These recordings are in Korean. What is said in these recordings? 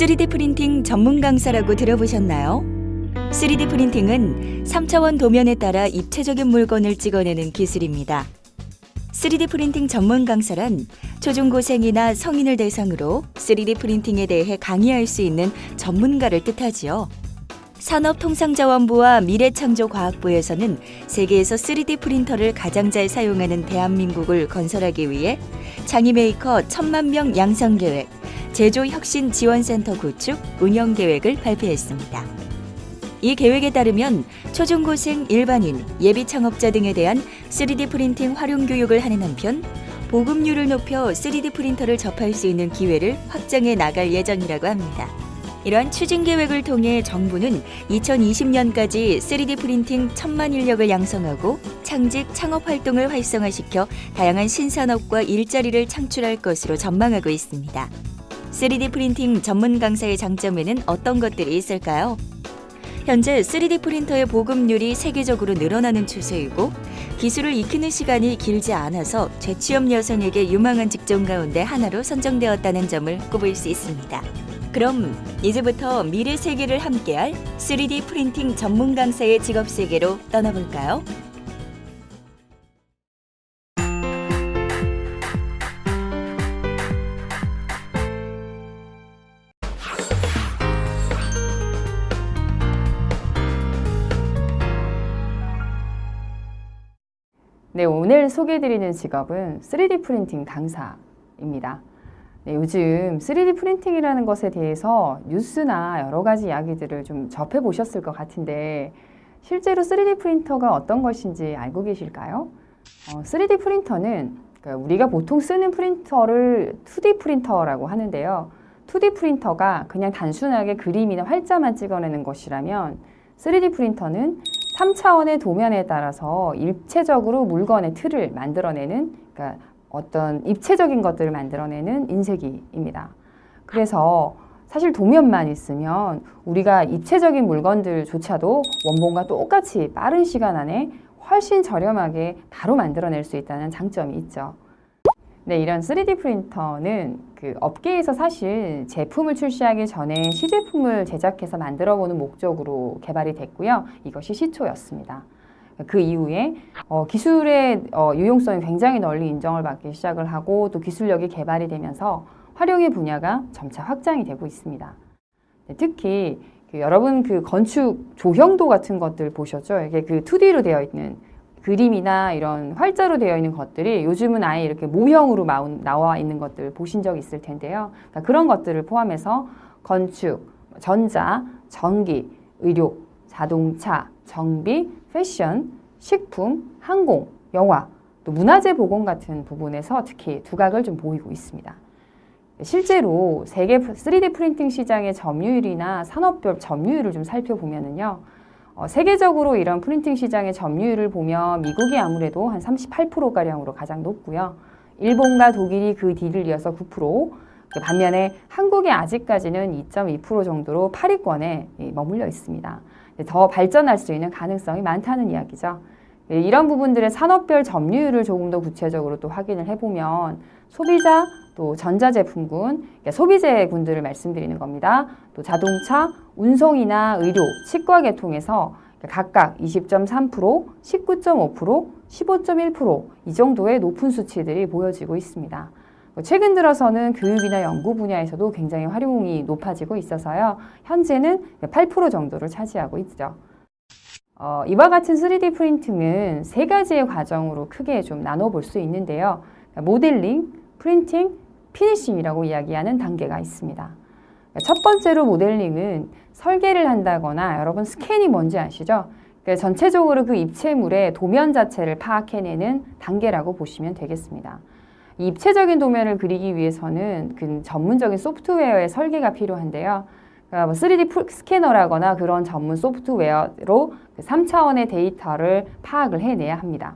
3D 프린팅 전문 강사라고 들어보셨나요? 3D 프린팅은 3차원 도면에 따라 입체적인 물건을 찍어내는 기술입니다. 3D 프린팅 전문 강사란 초중고생이나 성인을 대상으로 3D 프린팅에 대해 강의할 수 있는 전문가를 뜻하지요. 산업통상자원부와 미래창조과학부에서는 세계에서 3D 프린터를 가장 잘 사용하는 대한민국을 건설하기 위해 장위 메이커 천만 명 양성 계획, 제조 혁신 지원센터 구축 운영 계획을 발표했습니다. 이 계획에 따르면 초중고생 일반인, 예비 창업자 등에 대한 3D 프린팅 활용 교육을 하는 한편 보급률을 높여 3D 프린터를 접할 수 있는 기회를 확장해 나갈 예정이라고 합니다. 이러한 추진 계획을 통해 정부는 2020년까지 3D 프린팅 천만 인력을 양성하고 창직 창업 활동을 활성화시켜 다양한 신산업과 일자리를 창출할 것으로 전망하고 있습니다. 3D 프린팅 전문 강사의 장점에는 어떤 것들이 있을까요? 현재 3D 프린터의 보급률이 세계적으로 늘어나는 추세이고 기술을 익히는 시간이 길지 않아서 재취업 여성에게 유망한 직종 가운데 하나로 선정되었다는 점을 꼽을 수 있습니다. 그럼 이제부터 미래 세계를 함께할 3D 프린팅 전문 강사의 직업 세계로 떠나볼까요? 네, 오늘 소개해드리는 직업은 3D 프린팅 강사입니다. 네, 요즘 3D 프린팅이라는 것에 대해서 뉴스나 여러 가지 이야기들을 좀 접해보셨을 것 같은데 실제로 3D 프린터가 어떤 것인지 알고 계실까요? 어, 3D 프린터는 그러니까 우리가 보통 쓰는 프린터를 2D 프린터라고 하는데요. 2D 프린터가 그냥 단순하게 그림이나 활자만 찍어내는 것이라면 3D 프린터는 3차원의 도면에 따라서 입체적으로 물건의 틀을 만들어내는 그러니까 어떤 입체적인 것들을 만들어내는 인쇄기입니다. 그래서 사실 도면만 있으면 우리가 입체적인 물건들조차도 원본과 똑같이 빠른 시간 안에 훨씬 저렴하게 바로 만들어낼 수 있다는 장점이 있죠. 네, 이런 3D 프린터는 그 업계에서 사실 제품을 출시하기 전에 시제품을 제작해서 만들어 보는 목적으로 개발이 됐고요. 이것이 시초였습니다. 그 이후에 어, 기술의 어, 유용성이 굉장히 널리 인정을 받기 시작을 하고 또 기술력이 개발이 되면서 활용의 분야가 점차 확장이 되고 있습니다. 네, 특히 그 여러분 그 건축 조형도 같은 것들 보셨죠? 이게 그 2D로 되어 있는 그림이나 이런 활자로 되어 있는 것들이 요즘은 아예 이렇게 모형으로 나와 있는 것들 보신 적 있을 텐데요. 그러니까 그런 것들을 포함해서 건축, 전자, 전기, 의료, 자동차, 정비, 패션, 식품, 항공, 영화, 또 문화재 보건 같은 부분에서 특히 두각을 좀 보이고 있습니다. 실제로 세계 3D 프린팅 시장의 점유율이나 산업별 점유율을 좀 살펴보면은요. 어, 세계적으로 이런 프린팅 시장의 점유율을 보면 미국이 아무래도 한 38%가량으로 가장 높고요. 일본과 독일이 그 뒤를 이어서 9%, 그 반면에 한국이 아직까지는 2.2% 정도로 8위권에 머물러 있습니다. 더 발전할 수 있는 가능성이 많다는 이야기죠. 예, 이런 부분들의 산업별 점유율을 조금 더 구체적으로 또 확인을 해보면 소비자 또 전자제품군, 그러니까 소비재군들을 말씀드리는 겁니다. 또 자동차, 운송이나 의료, 치과 계통에서 각각 20.3%, 19.5%, 15.1%이 정도의 높은 수치들이 보여지고 있습니다. 최근 들어서는 교육이나 연구 분야에서도 굉장히 활용이 높아지고 있어서요. 현재는 8% 정도를 차지하고 있죠. 어, 이와 같은 3D 프린팅은 세 가지의 과정으로 크게 좀 나눠볼 수 있는데요. 모델링, 프린팅, 피니싱이라고 이야기하는 단계가 있습니다. 첫 번째로 모델링은 설계를 한다거나 여러분 스캔이 뭔지 아시죠? 그러니까 전체적으로 그 입체물의 도면 자체를 파악해내는 단계라고 보시면 되겠습니다. 이 입체적인 도면을 그리기 위해서는 그 전문적인 소프트웨어의 설계가 필요한데요. 그러니까 뭐 3D 스캐너라거나 그런 전문 소프트웨어로 그 3차원의 데이터를 파악을 해내야 합니다.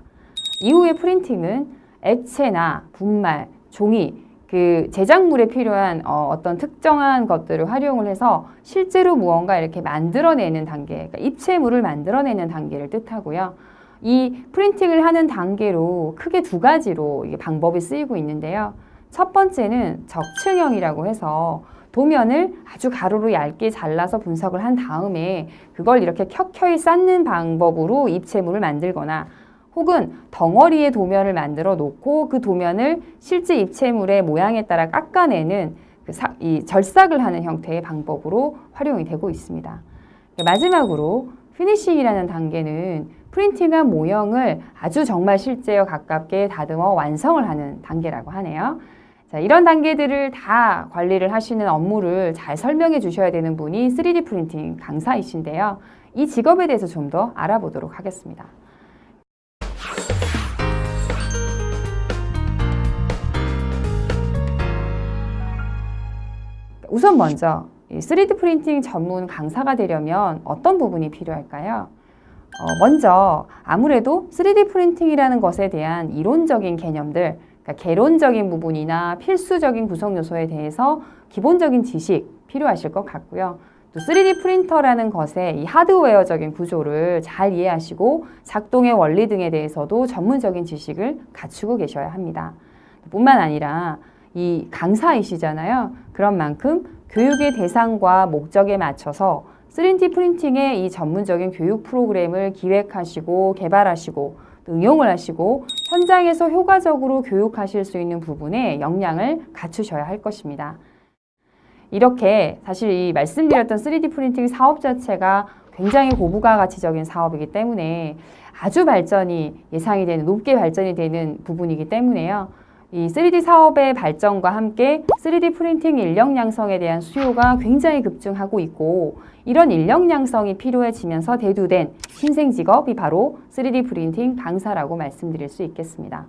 이후에 프린팅은 액체나 분말, 종이, 그 제작물에 필요한 어, 떤 특정한 것들을 활용을 해서 실제로 무언가 이렇게 만들어내는 단계, 그러니까 입체물을 만들어내는 단계를 뜻하고요. 이 프린팅을 하는 단계로 크게 두 가지로 이게 방법이 쓰이고 있는데요. 첫 번째는 적층형이라고 해서 도면을 아주 가로로 얇게 잘라서 분석을 한 다음에 그걸 이렇게 켜켜이 쌓는 방법으로 입체물을 만들거나 혹은 덩어리의 도면을 만들어 놓고 그 도면을 실제 입체물의 모양에 따라 깎아내는 그 사- 이 절삭을 하는 형태의 방법으로 활용이 되고 있습니다. 마지막으로 피니싱이라는 단계는 프린팅한 모형을 아주 정말 실제와 가깝게 다듬어 완성을 하는 단계라고 하네요. 자, 이런 단계들을 다 관리를 하시는 업무를 잘 설명해 주셔야 되는 분이 3D 프린팅 강사이신데요. 이 직업에 대해서 좀 더 알아보도록 하겠습니다. 우선 먼저 이 3D 프린팅 전문 강사가 되려면 어떤 부분이 필요할까요? 어, 먼저 아무래도 3D 프린팅이라는 것에 대한 이론적인 개념들, 그러니까 개론적인 부분이나 필수적인 구성 요소에 대해서 기본적인 지식 필요하실 것 같고요. 또 3D 프린터라는 것의 이 하드웨어적인 구조를 잘 이해하시고 작동의 원리 등에 대해서도 전문적인 지식을 갖추고 계셔야 합니다. 뿐만 아니라 이 강사이시잖아요. 그런 만큼 교육의 대상과 목적에 맞춰서 3D 프린팅의 이 전문적인 교육 프로그램을 기획하시고 개발하시고 또 응용을 하시고 현장에서 효과적으로 교육하실 수 있는 부분에 역량을 갖추셔야 할 것입니다. 이렇게 사실 이 말씀드렸던 3D 프린팅 사업 자체가 굉장히 고부가 가치적인 사업이기 때문에 아주 발전이 예상이 되는 높게 발전이 되는 부분이기 때문에요. 이 3D 사업의 발전과 함께 3D 프린팅 인력 양성에 대한 수요가 굉장히 급증하고 있고 이런 인력 양성이 필요해지면서 대두된 신생 직업이 바로 3D 프린팅 강사라고 말씀드릴 수 있겠습니다.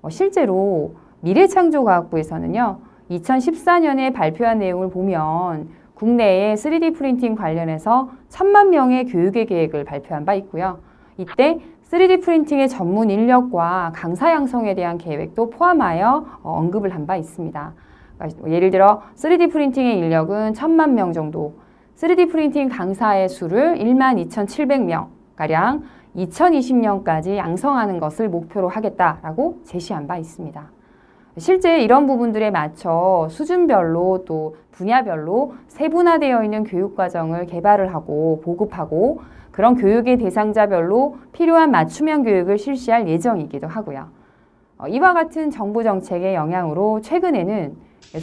어, 실제로 미래창조과학부에서는요, 2014년에 발표한 내용을 보면 국내에 3D 프린팅 관련해서 천만 명의 교육의 계획을 발표한 바 있고요. 이때 3D 프린팅의 전문 인력과 강사 양성에 대한 계획도 포함하여 어, 언급을 한 바 있습니다. 그러니까 예를 들어 3D 프린팅의 인력은 천만 명 정도, 3D 프린팅 강사의 수를 1만 2,700명 가량 2020년까지 양성하는 것을 목표로 하겠다라고 제시한 바 있습니다. 실제 이런 부분들에 맞춰 수준별로 또 분야별로 세분화되어 있는 교육 과정을 개발을 하고 보급하고 그런 교육의 대상자별로 필요한 맞춤형 교육을 실시할 예정이기도 하고요. 어, 이와 같은 정부 정책의 영향으로 최근에는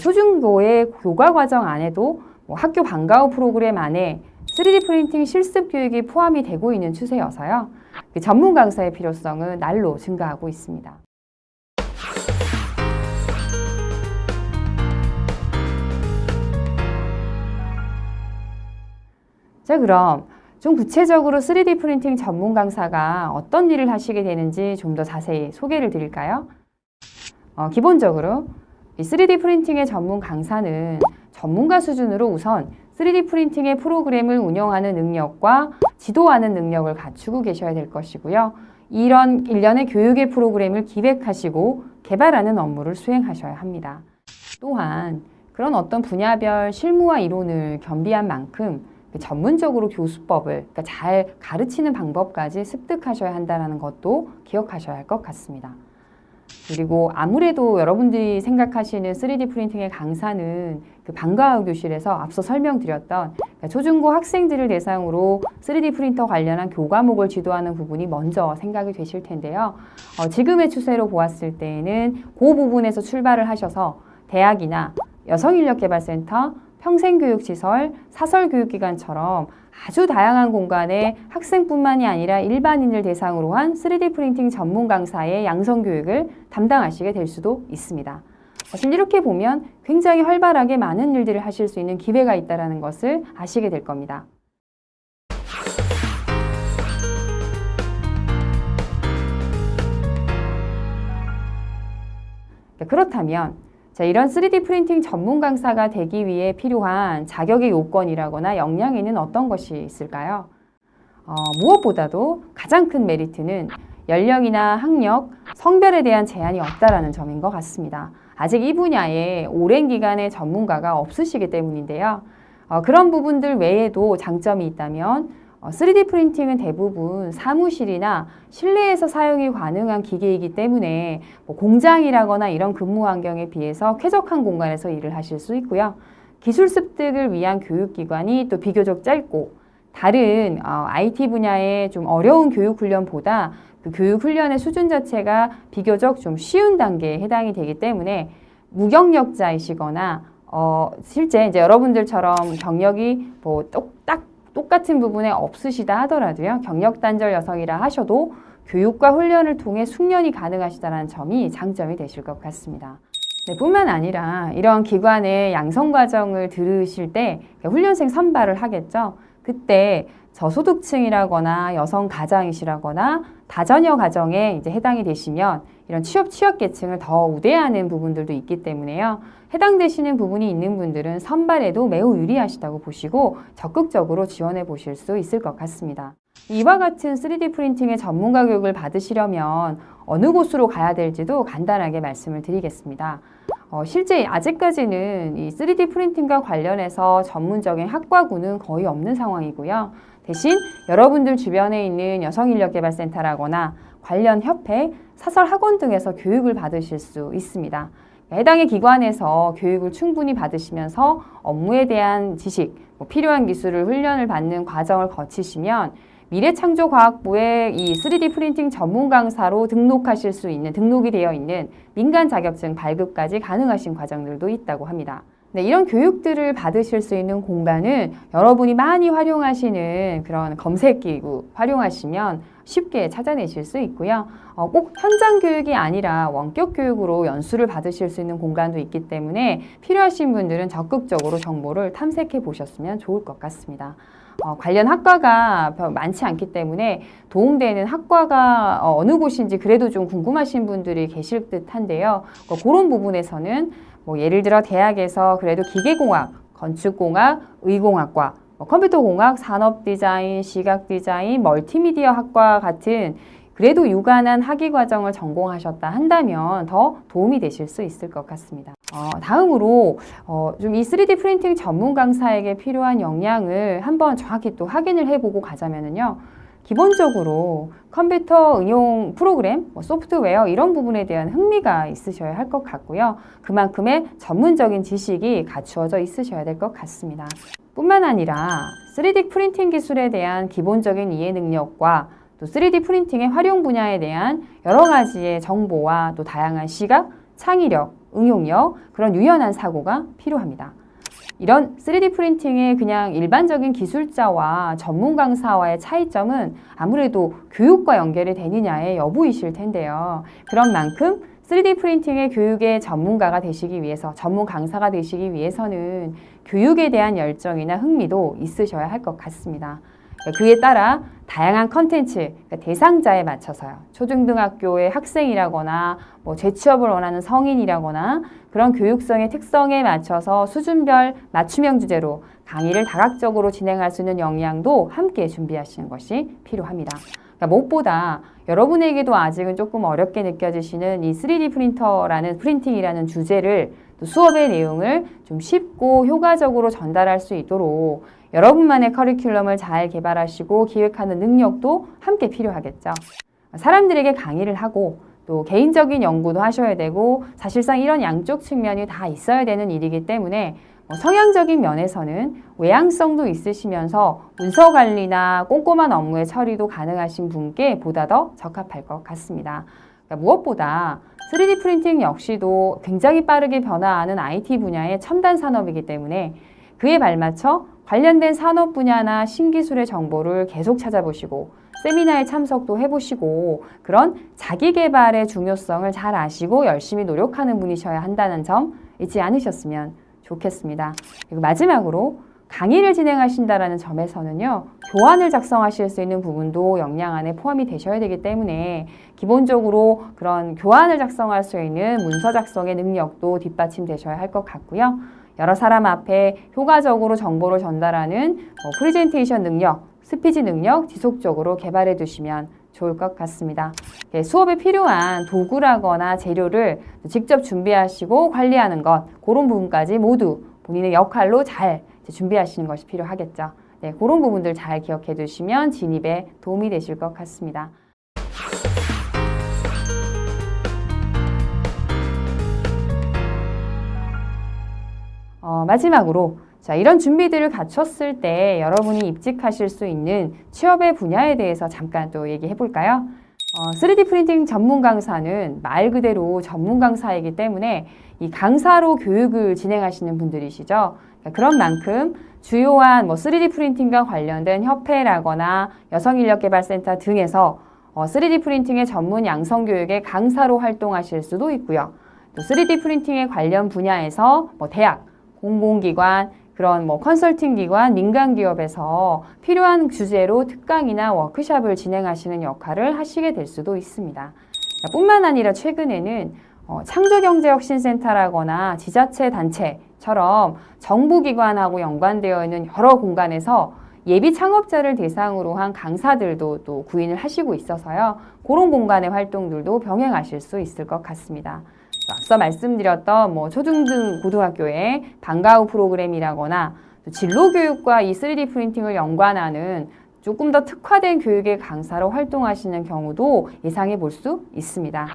초중고의 교과 과정 안에도 뭐 학교 방과후 프로그램 안에 3D 프린팅 실습 교육이 포함이 되고 있는 추세여서요. 그 전문 강사의 필요성은 날로 증가하고 있습니다. 자, 그럼 좀 구체적으로 3D 프린팅 전문 강사가 어떤 일을 하시게 되는지 좀 더 자세히 소개를 드릴까요? 어, 기본적으로 이 3D 프린팅의 전문 강사는 전문가 수준으로 우선 3D 프린팅의 프로그램을 운영하는 능력과 지도하는 능력을 갖추고 계셔야 될 것이고요. 이런 일련의 교육의 프로그램을 기획하시고 개발하는 업무를 수행하셔야 합니다. 또한 그런 어떤 분야별 실무와 이론을 겸비한 만큼 그 전문적으로 교수법을 그러니까 잘 가르치는 방법까지 습득하셔야 한다는 것도 기억하셔야 할 것 같습니다. 그리고 아무래도 여러분들이 생각하시는 3D 프린팅의 강사는 그 방과후 교실에서 앞서 설명드렸던 그러니까 초중고 학생들을 대상으로 3D 프린터 관련한 교과목을 지도하는 부분이 먼저 생각이 되실 텐데요. 어, 지금의 추세로 보았을 때에는 그 부분에서 출발을 하셔서 대학이나 여성인력개발센터, 평생교육시설, 사설교육기관처럼 아주 다양한 공간에 학생뿐만이 아니라 일반인을 대상으로 한 3D 프린팅 전문 강사의 양성 교육을 담당하시게 될 수도 있습니다. 사실 이렇게 보면 굉장히 활발하게 많은 일들을 하실 수 있는 기회가 있다는 것을 아시게 될 겁니다. 그렇다면 자, 이런 3D 프린팅 전문 강사가 되기 위해 필요한 자격의 요건이라거나 역량에는 어떤 것이 있을까요? 어, 무엇보다도 가장 큰 메리트는 연령이나 학력, 성별에 대한 제한이 없다라는 점인 것 같습니다. 아직 이 분야에 오랜 기간의 전문가가 없으시기 때문인데요. 어, 그런 부분들 외에도 장점이 있다면 어, 3D 프린팅은 대부분 사무실이나 실내에서 사용이 가능한 기계이기 때문에 뭐 공장이라거나 이런 근무 환경에 비해서 쾌적한 공간에서 일을 하실 수 있고요. 기술 습득을 위한 교육기관이 또 비교적 짧고 다른 어, IT 분야의 좀 어려운 교육 훈련보다 그 교육 훈련의 수준 자체가 비교적 좀 쉬운 단계에 해당이 되기 때문에 무경력자이시거나 어, 실제 이제 여러분들처럼 경력이 뭐 똑딱 똑같은 부분에 없으시다 하더라도요 경력 단절 여성이라 하셔도 교육과 훈련을 통해 숙련이 가능하시다는 점이 장점이 되실 것 같습니다. 네, 뿐만 아니라 이런 기관의 양성 과정을 들으실 때 훈련생 선발을 하겠죠. 그때 저소득층이라거나 여성 가장이시라거나 다자녀 가정에 이제 해당이 되시면 이런 취업 취약 계층을 더 우대하는 부분들도 있기 때문에요. 해당되시는 부분이 있는 분들은 선발에도 매우 유리하시다고 보시고 적극적으로 지원해 보실 수 있을 것 같습니다. 이와 같은 3D 프린팅의 전문가 교육을 받으시려면 어느 곳으로 가야 될지도 간단하게 말씀을 드리겠습니다. 어, 실제 아직까지는 이 3D 프린팅과 관련해서 전문적인 학과군은 거의 없는 상황이고요. 대신 여러분들 주변에 있는 여성인력개발센터라거나 관련 협회, 사설 학원 등에서 교육을 받으실 수 있습니다. 해당의 기관에서 교육을 충분히 받으시면서 업무에 대한 지식, 뭐 필요한 기술을 훈련을 받는 과정을 거치시면 미래창조과학부의 이 3D 프린팅 전문 강사로 등록하실 수 있는 등록이 되어 있는 민간 자격증 발급까지 가능하신 과정들도 있다고 합니다. 네, 이런 교육들을 받으실 수 있는 공간은 여러분이 많이 활용하시는 그런 검색 기구 활용하시면 쉽게 찾아내실 수 있고요. 어, 꼭 현장 교육이 아니라 원격 교육으로 연수를 받으실 수 있는 공간도 있기 때문에 필요하신 분들은 적극적으로 정보를 탐색해 보셨으면 좋을 것 같습니다. 어, 관련 학과가 별 많지 않기 때문에 도움되는 학과가 어, 어느 곳인지 그래도 좀 궁금하신 분들이 계실 듯 한데요. 어, 그런 부분에서는 뭐 예를 들어 대학에서 그래도 기계공학, 건축공학, 의공학과, 뭐 컴퓨터공학, 산업디자인, 시각디자인, 멀티미디어 학과 같은 그래도 유관한 학위 과정을 전공하셨다 한다면 더 도움이 되실 수 있을 것 같습니다. 어, 다음으로 어, 좀 이 3D 프린팅 전문 강사에게 필요한 역량을 한번 정확히 또 확인을 해보고 가자면은요. 기본적으로 컴퓨터 응용 프로그램, 뭐 소프트웨어 이런 부분에 대한 흥미가 있으셔야 할 것 같고요. 그만큼의 전문적인 지식이 갖추어져 있으셔야 될 것 같습니다. 뿐만 아니라 3D 프린팅 기술에 대한 기본적인 이해 능력과 또 3D 프린팅의 활용 분야에 대한 여러 가지의 정보와 또 다양한 시각, 창의력, 응용력, 그런 유연한 사고가 필요합니다. 이런 3D 프린팅의 그냥 일반적인 기술자와 전문 강사와의 차이점은 아무래도 교육과 연결이 되느냐의 여부이실 텐데요. 그런 만큼 3D 프린팅의 교육의 전문가가 되시기 위해서, 전문 강사가 되시기 위해서는 교육에 대한 열정이나 흥미도 있으셔야 할 것 같습니다. 그에 따라 다양한 컨텐츠, 그러니까 대상자에 맞춰서요. 초중등학교의 학생이라거나 뭐 재취업을 원하는 성인이라거나 그런 교육성의 특성에 맞춰서 수준별 맞춤형 주제로 강의를 다각적으로 진행할 수 있는 역량도 함께 준비하시는 것이 필요합니다. 그러니까 무엇보다 여러분에게도 아직은 조금 어렵게 느껴지시는 이 3D 프린터라는 프린팅이라는 주제를 또 수업의 내용을 좀 쉽고 효과적으로 전달할 수 있도록 여러분만의 커리큘럼을 잘 개발하시고 기획하는 능력도 함께 필요하겠죠. 사람들에게 강의를 하고 또 개인적인 연구도 하셔야 되고 사실상 이런 양쪽 측면이 다 있어야 되는 일이기 때문에 뭐 성향적인 면에서는 외향성도 있으시면서 문서 관리나 꼼꼼한 업무의 처리도 가능하신 분께 보다 더 적합할 것 같습니다. 그러니까 무엇보다 3D 프린팅 역시도 굉장히 빠르게 변화하는 IT 분야의 첨단 산업이기 때문에 그에 발맞춰 관련된 산업 분야나 신기술의 정보를 계속 찾아보시고 세미나에 참석도 해보시고 그런 자기 개발의 중요성을 잘 아시고 열심히 노력하는 분이셔야 한다는 점 잊지 않으셨으면 좋겠습니다. 그리고 마지막으로 강의를 진행하신다라는 점에서는요, 교환을 작성하실 수 있는 부분도 역량 안에 포함이 되셔야 되기 때문에 기본적으로 그런 교환을 작성할 수 있는 문서 작성의 능력도 뒷받침되셔야 할 것 같고요. 여러 사람 앞에 효과적으로 정보를 전달하는 뭐 프레젠테이션 능력, 스피치 능력 지속적으로 개발해 두시면 좋을 것 같습니다. 예, 수업에 필요한 도구라거나 재료를 직접 준비하시고 관리하는 것, 그런 부분까지 모두 본인의 역할로 잘 준비하시는 것이 필요하겠죠. 네, 그런 부분들 잘 기억해 두시면 진입에 도움이 되실 것 같습니다. 어, 어, 마지막으로 자, 이런 준비들을 갖췄을 때 여러분이 입직하실 수 있는 취업의 분야에 대해서 잠깐 또 얘기해 볼까요? 어, 3D 프린팅 전문 강사는 말 그대로 전문 강사이기 때문에 이 강사로 교육을 진행하시는 분들이시죠. 그러니까 그런 만큼 주요한 뭐 3D 프린팅과 관련된 협회라거나 여성인력개발센터 등에서 어, 3D 프린팅의 전문 양성 교육의 강사로 활동하실 수도 있고요. 또 3D 프린팅의 관련 분야에서 뭐 대학, 공공기관, 그런 뭐 컨설팅 기관, 민간 기업에서 필요한 주제로 특강이나 워크샵을 진행하시는 역할을 하시게 될 수도 있습니다. 뿐만 아니라 최근에는 어, 창조경제혁신센터라거나 지자체 단체처럼 정부기관하고 연관되어 있는 여러 공간에서 예비 창업자를 대상으로 한 강사들도 또 구인을 하시고 있어서요. 그런 공간의 활동들도 병행하실 수 있을 것 같습니다. 앞서 말씀드렸던 뭐 초중등 고등학교의 방과후 프로그램이라거나 또 진로 교육과 이 3D 프린팅을 연관하는 조금 더 특화된 교육의 강사로 활동하시는 경우도 예상해 볼 수 있습니다.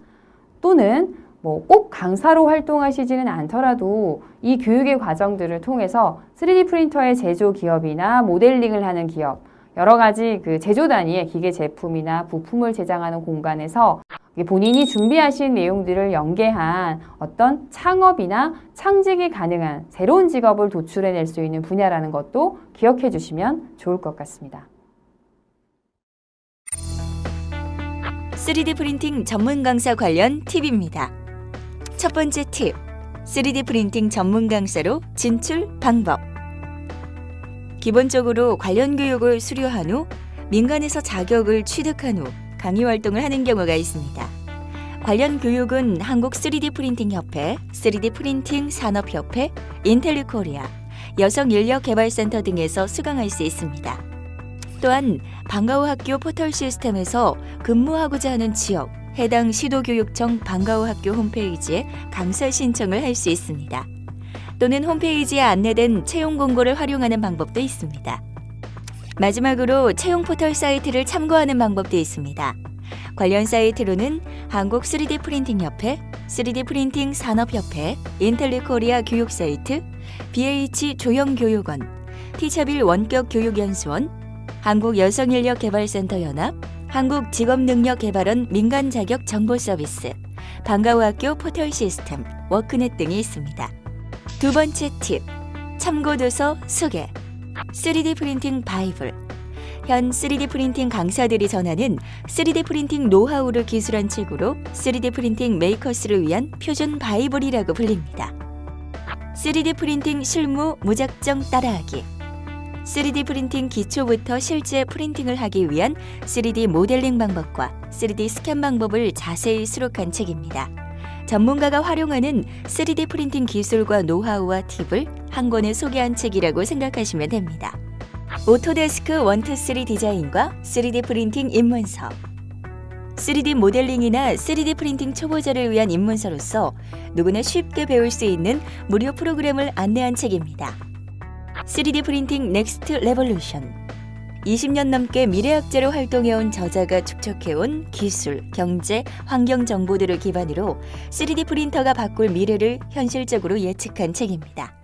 또는 뭐 꼭 강사로 활동하시지는 않더라도 이 교육의 과정들을 통해서 3D 프린터의 제조 기업이나 모델링을 하는 기업, 여러 가지 그 제조 단위의 기계 제품이나 부품을 제작하는 공간에서 본인이 준비하신 내용들을 연계한 어떤 창업이나 창직이 가능한 새로운 직업을 도출해낼 수 있는 분야라는 것도 기억해 주시면 좋을 것 같습니다. 3D 프린팅 전문 강사 관련 팁입니다. 첫 번째 팁. 3D 프린팅 전문 강사로 진출 방법. 기본적으로 관련 교육을 수료한 후 민간에서 자격을 취득한 후 강의 활동을 하는 경우가 있습니다. 관련 교육은 한국 3D 프린팅 협회, 3D 프린팅 산업 협회, 인텔리 코리아, 여성 인력 개발 센터 등에서 수강할 수 있습니다. 또한 방과후 학교 포털 시스템에서 근무하고자 하는 지역 해당 시도교육청 방과후 학교 홈페이지에 강사 신청을 할 수 있습니다. 또는 홈페이지에 안내된 채용 공고를 활용하는 방법도 있습니다. 마지막으로 채용 포털 사이트를 참고하는 방법도 있습니다. 관련 사이트로는 한국 3D 프린팅 협회, 3D 프린팅 산업협회, 인텔리 코리아 교육 사이트, BH 조형교육원, 티차빌 원격 교육연수원, 한국 여성인력개발센터 연합, 한국 직업능력개발원 민간 자격 정보 서비스, 방과후 학교 포털 시스템, 워크넷 등이 있습니다. 두 번째 팁, 참고도서 소개. 3D 프린팅 바이블. 현 3D 프린팅 강사들이 전하는 3D 프린팅 노하우를 기술한 책으로 3D 프린팅 메이커스를 위한 표준 바이블이라고 불립니다. 3D 프린팅 실무 무작정 따라하기. 3D 프린팅 기초부터 실제 프린팅을 하기 위한 3D 모델링 방법과 3D 스캔 방법을 자세히 수록한 책입니다. 전문가가 활용하는 3D 프린팅 기술과 노하우와 팁을 한 권에 소개한 책이라고 생각하시면 됩니다. 오토데스크 123 디자인과 3D 프린팅 입문서 3D 모델링이나 3D 프린팅 초보자를 위한 입문서로서 누구나 쉽게 배울 수 있는 무료 프로그램을 안내한 책입니다. 3D 프린팅 넥스트 레볼루션 20년 넘게 미래학자로 활동해온 저자가 축적해온 기술, 경제, 환경 정보들을 기반으로 3D 프린터가 바꿀 미래를 현실적으로 예측한 책입니다.